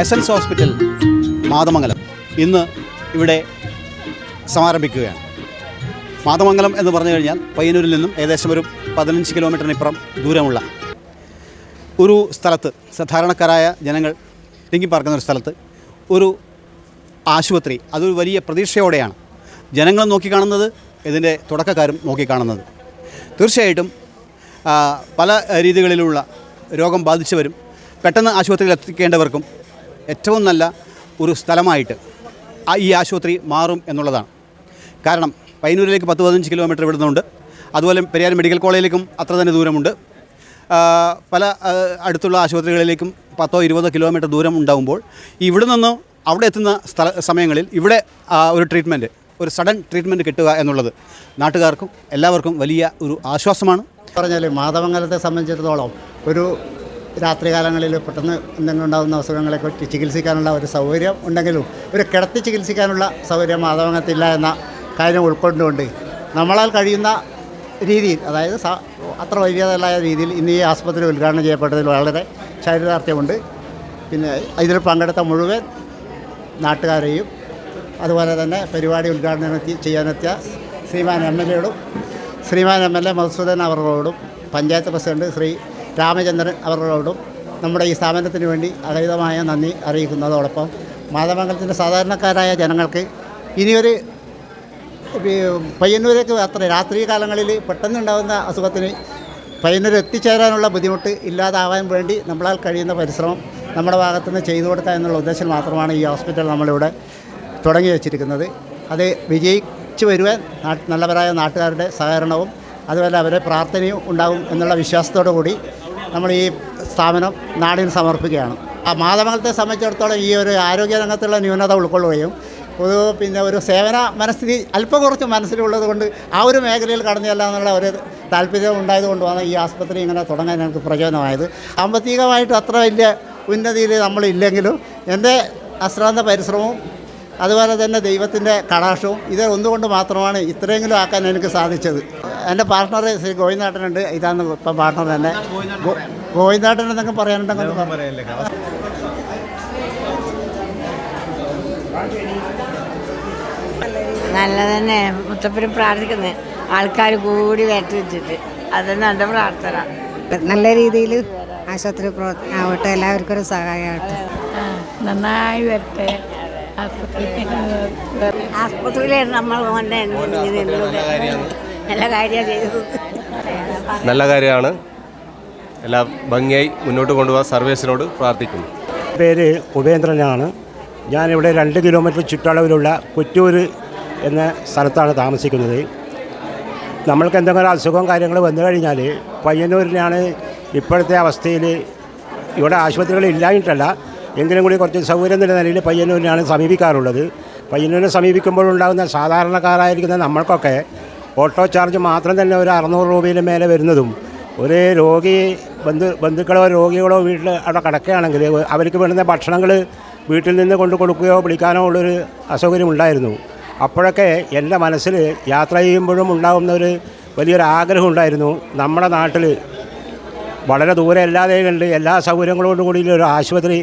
Essence hospital Mathamangalam. ഇന്ന് ഇവിടെ സമാരംഭിക്കുകയാണ്. മാതമംഗലം എന്ന് പറഞ്ഞു കഴിഞ്ഞാൽ പയ്യന്നൂരിൽ നിന്നും ഏകദേശം ഒരു പതിനഞ്ച് കിലോമീറ്ററിനിപ്പുറം ദൂരമുള്ള ഒരു സ്ഥലത്ത് സാധാരണക്കാരായ ജനങ്ങൾ തിങ്ങി പാർക്കുന്ന ഒരു സ്ഥലത്ത് ഒരു ആശുപത്രി. അതൊരു വലിയ പ്രതീക്ഷയോടെയാണ് ജനങ്ങൾ നോക്കിക്കാണുന്നത് ഇതിന്റെ തുടക്കക്കാരും നോക്കിക്കാണുന്നത്. തീർച്ചയായിട്ടും പല രീതികളിലുള്ള രോഗം ബാധിച്ചവരും പെട്ടെന്ന് ആശുപത്രിയിൽ എത്തിക്കേണ്ടവർക്കും ഏറ്റവും നല്ല ഒരു സ്ഥലമായിട്ട് ഈ ആശുപത്രി മാറും എന്നുള്ളതാണ്. കാരണം പയ്യന്നൂരിലേക്ക് പത്ത് പതിനഞ്ച് കിലോമീറ്റർ വിടുന്നുണ്ട്. അതുപോലെ പെരിയാർ മെഡിക്കൽ കോളേജിലേക്കും അത്ര തന്നെ ദൂരമുണ്ട്. പല അടുത്തുള്ള ആശുപത്രികളിലേക്കും പത്തോ ഇരുപതോ കിലോമീറ്റർ ദൂരം ഉണ്ടാകുമ്പോൾ ഇവിടെ നിന്ന് അവിടെ എത്തുന്ന സ്ഥല സമയങ്ങളിൽ ഇവിടെ ഒരു ട്രീറ്റ്മെന്റ് ഒരു സഡൻ ട്രീറ്റ്മെന്റ് കിട്ടുക എന്നുള്ളത് നാട്ടുകാർക്കും എല്ലാവർക്കും വലിയ ഒരു ആശ്വാസമാണ്. പറഞ്ഞാൽ മാതമംഗലത്തെ സംബന്ധിച്ചിടത്തോളം ഒരു രാത്രികാലങ്ങളിൽ പെട്ടെന്ന് എന്തെങ്കിലും ഉണ്ടാകുന്ന അസുഖങ്ങളെക്കുറിച്ച് ചികിത്സിക്കാനുള്ള ഒരു സൗകര്യം ഉണ്ടെങ്കിലും ഒരു കിടത്തി ചികിത്സിക്കാനുള്ള സൗകര്യം മാധവങ്ങത്തില്ല എന്ന കാര്യം ഉൾക്കൊണ്ടുകൊണ്ട് നമ്മളാൽ കഴിയുന്ന രീതിയിൽ അതായത് അത്ര വലിയതല്ലായ രീതിയിൽ ഇന്ന് ഈ ആസ്പത്രി ഉദ്ഘാടനം ചെയ്യപ്പെട്ടതിൽ വളരെ ചരിതാർത്ഥ്യമുണ്ട്. പിന്നെ ഇതിൽ പങ്കെടുത്ത മുഴുവൻ നാട്ടുകാരെയും അതുപോലെ തന്നെ പരിപാടി ഉദ്ഘാടനം ചെയ്യാനെത്തിയ ശ്രീമാൻ M L എയോടും Shriman M L A Madhusudan അവരോടും പഞ്ചായത്ത് പ്രസിഡന്റ് ശ്രീ രാമചന്ദ്രൻ അവരോടും നമ്മുടെ ഈ സ്ഥാപനത്തിന് വേണ്ടി അഗൈതമായ നന്ദി അറിയിക്കുന്നതോടൊപ്പം മാതമംഗലത്തിന്റെ സാധാരണക്കാരായ ജനങ്ങൾക്ക് ഇനിയൊരു പയ്യന്നൂരേക്ക് അത്ര രാത്രി കാലങ്ങളിൽ പെട്ടെന്നുണ്ടാകുന്ന അസുഖത്തിന് പയ്യന്നൂർ എത്തിച്ചേരാനുള്ള ബുദ്ധിമുട്ട് ഇല്ലാതാവാൻ വേണ്ടി നമ്മളാൽ കഴിയുന്ന പരിശ്രമം നമ്മുടെ ഭാഗത്തുനിന്ന് ചെയ്തു കൊടുക്കുക എന്നുള്ള ഉദ്ദേശം മാത്രമാണ് ഈ ഹോസ്പിറ്റൽ നമ്മളിവിടെ തുടങ്ങി വച്ചിരിക്കുന്നത്. അത് വിജയിച്ചു വരുവാൻ നല്ലവരായ നാട്ടുകാരുടെ സഹകരണവും അതുപോലെ അവരെ പ്രാർത്ഥനയും ഉണ്ടാകും എന്നുള്ള വിശ്വാസത്തോടു കൂടി നമ്മൾ ഈ സ്ഥാപനം നാടിന് സമർപ്പിക്കുകയാണ്. ആ മാതമംഗലത്തെ സംബന്ധിച്ചിടത്തോളം ഈ ഒരു ആരോഗ്യരംഗത്തുള്ള ന്യൂനത ഉൾക്കൊള്ളുകയും പൊതു പിന്നെ ഒരു സേവന മനസ്ഥിതി അല്പം കുറച്ച് മനസ്സിലുള്ളത് കൊണ്ട് ആ ഒരു മേഖലയിൽ കടന്നില്ല എന്നുള്ള ഒരു താല്പര്യം ഉണ്ടായതുകൊണ്ടാണ് ഈ ആസ്പത്രി ഇങ്ങനെ തുടങ്ങാൻ എനിക്ക് പ്രചോദനമായത്. സാമ്പത്തികമായിട്ട് അത്ര വലിയ ഉന്നതിയിൽ നമ്മളില്ലെങ്കിലും എന്റെ അശ്രാന്ത പരിശ്രമവും അതുപോലെ തന്നെ ദൈവത്തിന്റെ കടാക്ഷവും ഇത് ഒന്നുകൊണ്ട് മാത്രമാണ് ഇത്രയെങ്കിലും ആക്കാൻ എനിക്ക് സാധിച്ചത്. എന്റെ പാർട്ട്ണർ ശ്രീ ഗോവിന്ദനാട്ടനുണ്ട് ഇതാണ് ഇപ്പം പാർട്ട്ണർ തന്നെ. ഗോവിന്ദാട്ടൻ എന്നൊക്കെ പറയാനുണ്ടെങ്കിൽ പറയല്ലേ പറ. നല്ല തന്നെ മുത്തപ്പനും പ്രാർത്ഥിക്കുന്നത് ആൾക്കാർ കൂടി വരട്ടി വെച്ചിട്ട്. അതന്നെ എന്റെ പ്രാർത്ഥന. നല്ല രീതിയിൽ ആശുപത്രി പ്രവർത്തനം ആവട്ടെ എല്ലാവർക്കും ഒരു സഹായമാവട്ടെ. നന്നായി വരട്ടെ. ആസ്പത്രിയിലാണ് നമ്മൾ നല്ല കാര്യമാണ്. എല്ലാം ഭംഗിയായി മുന്നോട്ട് കൊണ്ടുപോകാൻ സർവീസിനോട് പ്രാർത്ഥിക്കുന്നു. പേര് ഉപേന്ദ്രനാണ്. ഞാനിവിടെ രണ്ട് കിലോമീറ്റർ ചുറ്റളവിലുള്ള കൊറ്റൂർ എന്ന സ്ഥലത്താണ് താമസിക്കുന്നത്. നമ്മൾക്ക് എന്തെങ്കിലും അസുഖം കാര്യങ്ങൾ വന്നു കഴിഞ്ഞാൽ പയ്യന്നൂരിലാണ് ഇപ്പോഴത്തെ അവസ്ഥയിൽ ഇവിടെ ആശുപത്രികൾ ഇല്ലായിട്ടല്ല എങ്കിലും കൂടി കുറച്ച് സൗകര്യം എന്ന നിലയിൽ പയ്യന്നൂരിനാണ് സമീപിക്കാറുള്ളത്. പയ്യന്നൂരിനെ സമീപിക്കുമ്പോഴുണ്ടാകുന്ന സാധാരണക്കാരായിരിക്കുന്ന നമ്മൾക്കൊക്കെ ഓട്ടോ ചാർജ് മാത്രം തന്നെ ഒരു അറുന്നൂറ് രൂപയിൽ മേലെ വരുന്നതും ഒരു രോഗി ബന്ധു ബന്ധുക്കളോ രോഗികളോ വീട്ടിൽ അവിടെ കിടക്കുകയാണെങ്കിൽ അവർക്ക് വേണ്ടുന്ന ഭക്ഷണങ്ങൾ വീട്ടിൽ നിന്ന് കൊണ്ട് കൊടുക്കുകയോ വിളിക്കാനോ ഉള്ളൊരു അസൗകര്യം ഉണ്ടായിരുന്നു. അപ്പോഴൊക്കെ എന്റെ മനസ്സിൽ യാത്ര ചെയ്യുമ്പോഴും ഉണ്ടാകുന്ന ഒരു വലിയൊരു ആഗ്രഹം ഉണ്ടായിരുന്നു. നമ്മുടെ നാട്ടിൽ വളരെ ദൂരെ അല്ലാതെ കണ്ട് എല്ലാ സൗകര്യങ്ങളോടും കൂടി ഒരു ആശുപത്രി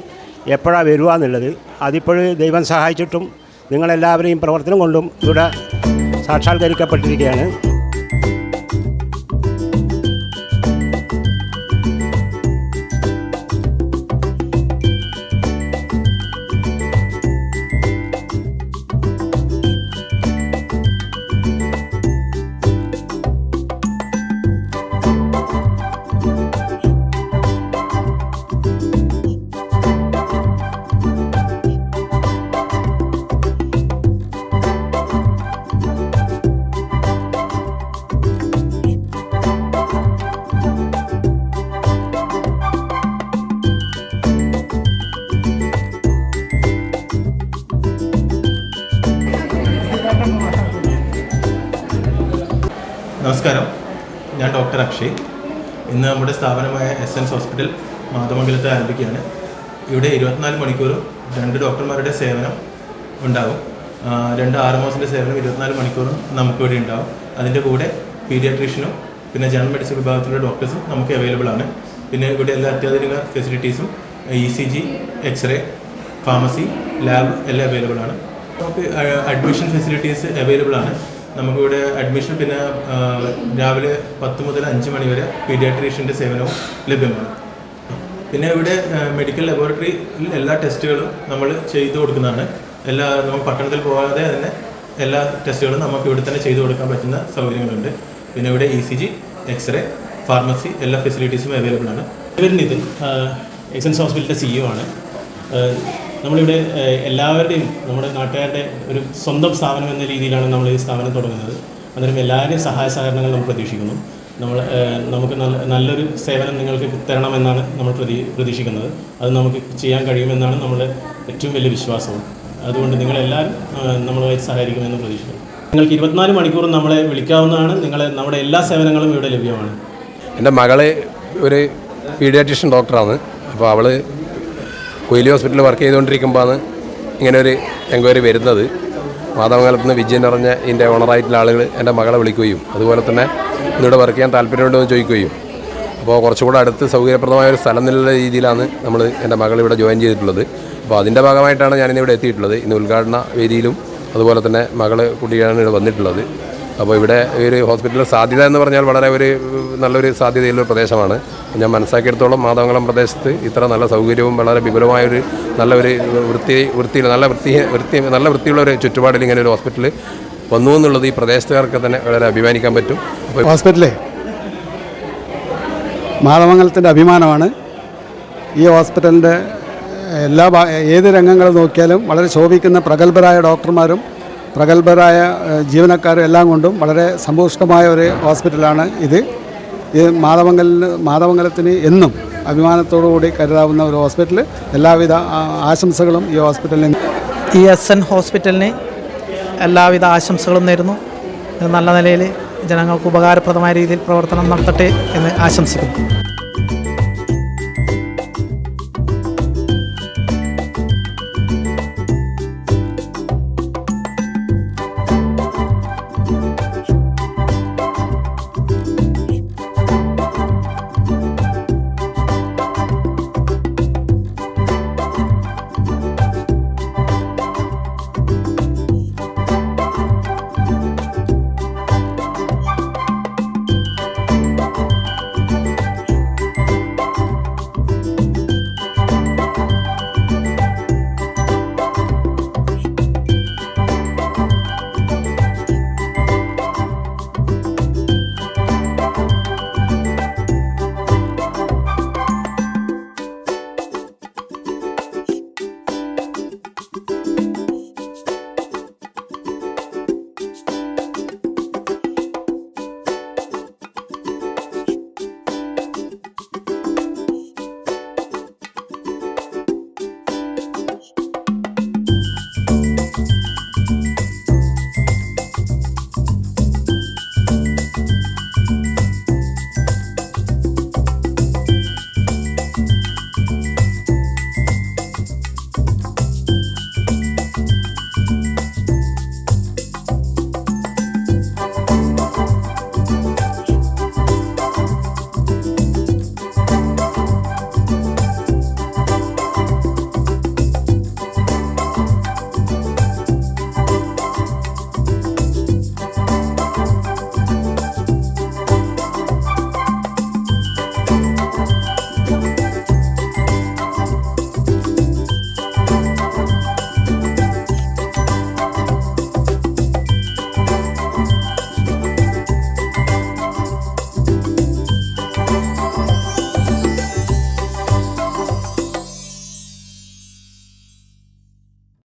എപ്പോഴാണ് വരിക എന്നുള്ളത്. അതിപ്പോഴും ദൈവം സഹായിച്ചിട്ടും നിങ്ങളെല്ലാവരെയും പ്രവർത്തനം കൊണ്ടും ഇവിടെ സാക്ഷാത്കരിക്കപ്പെട്ടിരിക്കുകയാണ്. നമസ്കാരം. ഞാൻ ഡോക്ടർ അക്ഷയ്. ഇന്ന് നമ്മുടെ സ്ഥാപനമായ എസ് എൻസ് ഹോസ്പിറ്റൽ മാതമംഗലത്ത് ആരംഭിക്കുകയാണ്. ഇവിടെ ഇരുപത്തിനാല് മണിക്കൂറും രണ്ട് ഡോക്ടർമാരുടെ സേവനം ഉണ്ടാകും രണ്ട് ആറ് മാസത്തിന്റെ സേവനം ഇരുപത്തിനാല് മണിക്കൂറും നമുക്ക് ഇവിടെ ഉണ്ടാകും അതിന്റെ കൂടെ പീഡിയാട്രീഷ്യനും പിന്നെ ജനറൽ മെഡിസിൻ വിഭാഗത്തിലുള്ള ഡോക്ടേഴ്സും നമുക്ക് അവൈലബിൾ ആണ്. പിന്നെ ഇവിടെ എല്ലാ അത്യാധുനിക ഫെസിലിറ്റീസും E C G x-ray pharmacy lab എല്ലാം അവൈലബിൾ ആണ്. നമുക്ക് അഡ്മിഷൻ ഫെസിലിറ്റീസ് അവൈലബിൾ ആണ്. നമുക്കിവിടെ അഡ്മിഷൻ പിന്നെ രാവിലെ പത്ത് മുതൽ അഞ്ച് മണി വരെ പീഡിയാട്രീഷ്യന്റെ സേവനവും ലഭ്യമാണ്. പിന്നെ ഇവിടെ മെഡിക്കൽ ലബോറട്ടറിയിൽ എല്ലാ ടെസ്റ്റുകളും നമ്മൾ ചെയ്തു കൊടുക്കുന്നതാണ്. എല്ലാ നമ്മൾ പട്ടണത്തിൽ പോകാതെ തന്നെ എല്ലാ ടെസ്റ്റുകളും നമുക്ക് ഇവിടെ തന്നെ ചെയ്തു കൊടുക്കാൻ പറ്റുന്ന സൗകര്യങ്ങളുണ്ട്. പിന്നെ ഇവിടെ E C G x-ray pharmacy എല്ലാ ഫെസിലിറ്റീസും അവൈലബിൾ ആണ്. ഇവർ നിതിൻ എക്സൻസ് ഹോസ്പിറ്റലിന്റെ സിഇഒ ആണ്. ആഹ് നമ്മളിവിടെ എല്ലാവരുടെയും നമ്മുടെ നാട്ടുകാരുടെ ഒരു സ്വന്തം സ്ഥാപനം എന്ന രീതിയിലാണ് നമ്മൾ ഈ സ്ഥാപനം തുടങ്ങുന്നത്. അന്നേരം എല്ലാവരുടെയും സഹായ സഹകരണങ്ങൾ നമ്മൾ പ്രതീക്ഷിക്കുന്നു. നമ്മൾ നമുക്ക് നല്ല നല്ലൊരു സേവനം നിങ്ങൾക്ക് തരണമെന്നാണ് നമ്മൾ പ്രതീ പ്രതീക്ഷിക്കുന്നത്. അത് നമുക്ക് ചെയ്യാൻ കഴിയുമെന്നാണ് നമ്മുടെ ഏറ്റവും വലിയ വിശ്വാസവും. അതുകൊണ്ട് നിങ്ങളെല്ലാവരും നമ്മളുമായി സഹകരിക്കുമെന്ന് പ്രതീക്ഷിക്കുന്നു. നിങ്ങൾക്ക് ഇരുപത്തിനാല് മണിക്കൂറും നമ്മളെ വിളിക്കാവുന്നതാണ്. നിങ്ങളെ നമ്മുടെ എല്ലാ സേവനങ്ങളും ഇവിടെ ലഭ്യമാണ്. എന്റെ മകളെ ഒരു പീഡിയാട്രീഷ്യൻ ഡോക്ടറാണ്. അപ്പോൾ അവൾ കൊയിലി ഹോസ്പിറ്റലിൽ വർക്ക് ചെയ്തുകൊണ്ടിരിക്കുമ്പോഴാണ് ഇങ്ങനെ ഒരു എൻക്വയറി വരുന്നത്. മാതാമംഗലത്ത് നിന്ന് വിജയൻ അറിഞ്ഞ ഇതിന്റെ ഓണറായിട്ടുള്ള ആളുകൾ എന്റെ മകളെ വിളിക്കുകയും അതുപോലെ തന്നെ ഇന്നിവിടെ വർക്ക് ചെയ്യാൻ താല്പര്യമുണ്ടോ എന്ന് ചോദിക്കുകയും. അപ്പോൾ കുറച്ചുകൂടെ അടുത്ത് സൗകര്യപ്രദമായ ഒരു സ്ഥലം നല്ല രീതിയിലാണ് നമ്മൾ എന്റെ മകൾ ഇവിടെ ജോയിൻ ചെയ്തിട്ടുള്ളത്. അപ്പോൾ അതിന്റെ ഭാഗമായിട്ടാണ് ഞാനിന്നിവിടെ എത്തിയിട്ടുള്ളത്. ഇന്ന് ഉദ്ഘാടന വേദിയിലും അതുപോലെ തന്നെ മകൾ കുട്ടിയാണ് ഇവിടെ വന്നിട്ടുള്ളത്. അപ്പോൾ ഇവിടെ ഒരു ഹോസ്പിറ്റലിൽ സാധ്യത എന്ന് പറഞ്ഞാൽ വളരെ ഒരു നല്ലൊരു സാധ്യതയുള്ള പ്രദേശമാണ്. ഞാൻ മനസ്സിലാക്കിയെടുത്തോളം മാതമംഗലം പ്രദേശത്ത് ഇത്ര നല്ല സൗകര്യവും വളരെ വിപുലമായൊരു നല്ലൊരു വൃത്തി വൃത്തിയിൽ നല്ല വൃത്തി വൃത്തി നല്ല വൃത്തിയുള്ള ഒരു ചുറ്റുപാടിൽ ഇങ്ങനെ ഒരു ഹോസ്പിറ്റൽ വന്നു എന്നുള്ളത് ഈ പ്രദേശത്തുകാർക്ക് തന്നെ വളരെ അഭിമാനിക്കാൻ പറ്റും. ഹോസ്പിറ്റലേ? മാതമംഗലത്തിന്റെ അഭിമാനമാണ്. ഈ ഹോസ്പിറ്റലിന്റെ എല്ലാ ഏത് രംഗങ്ങൾ നോക്കിയാലും വളരെ ശോഭിക്കുന്ന പ്രഗത്ഭരായ ഡോക്ടർമാരും പ്രഗത്ഭരായ ജീവനക്കാരും എല്ലാം കൊണ്ടും വളരെ സമ്പുഷ്ടമായ ഒരു ഹോസ്പിറ്റലാണ് ഇത്. ഇത് മാതമംഗലിന് മാതമംഗലത്തിന് എന്നും അഭിമാനത്തോടു കൂടി കരുതാവുന്ന ഒരു ഹോസ്പിറ്റൽ എല്ലാവിധ ആശംസകളും ഈ ഹോസ്പിറ്റലിന്. ഈ എസ് എൻ ഹോസ്പിറ്റലിന് എല്ലാവിധ ആശംസകളും നേരുന്നു. നല്ല നിലയിൽ ജനങ്ങൾക്ക് ഉപകാരപ്രദമായ രീതിയിൽ പ്രവർത്തനം നടത്തട്ടെ എന്ന് ആശംസിക്കുന്നു.